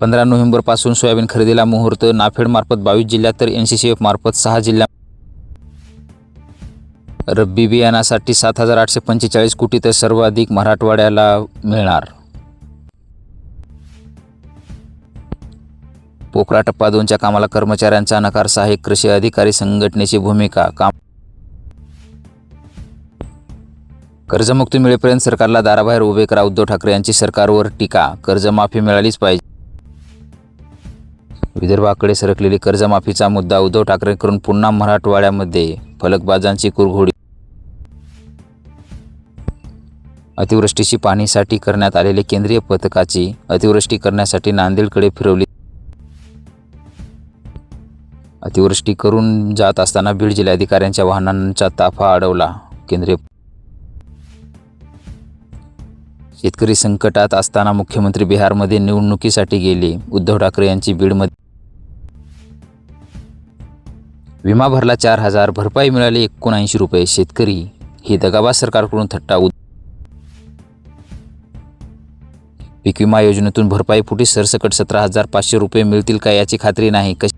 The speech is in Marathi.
पंधरा नोव्हेंबरपासून सोयाबीन खरेदीला मुहूर्त नाफेडमार्फत बावीस जिल्ह्यात तर एन सी सी एफ मार्फत सहा जिल्ह्या रब्बी बियाणासाठी सात हजार आठशे पंचेचाळीस कोटी तर सर्वाधिक मराठवाड्याला मिळणार. पोकरा टप्पा दोनच्या कामाला कर्मचाऱ्यांचा नकार सहाय्यक कृषी अधिकारी संघटनेची भूमिका काम कर्जमुक्ती मिळेपर्यंत सरकारला दाराबाहेर उभे करा उद्धव ठाकरे यांची सरकारवर टीका कर्जमाफी मिळालीच पाहिजे. विदर्भाकडे सरकलेली कर्जमाफीचा मुद्दा उद्धव ठाकरेंकडून पुन्हा मराठवाड्यामध्ये फलकबाजांची कुरघोडी. अतिवृष्टीची पाहणीसाठी करण्यात आलेले केंद्रीय पथकाची अतिवृष्टी करण्यासाठी नांदेडकडे फिरवली. अतिवृष्टी करून जात असताना बीड जिल्हाधिकाऱ्यांच्या वाहनांचा ताफा अडवला केंद्रीय शेतकरी संकटात असताना मुख्यमंत्री बिहारमध्ये निवडणुकीसाठी गेले. उद्धव ठाकरे यांची बीडमध्ये विमा भरला चार हजार भरपाई मिळाली एकोणऐंशी रुपये शेतकरी. ही दगाबाज सरकारकडून थट्टा उद पीक विमा योजनेतून भरपाई फुटी सरसकट सतरा हजार पाचशे रुपये मिळतील का याची खात्री नाही. कशी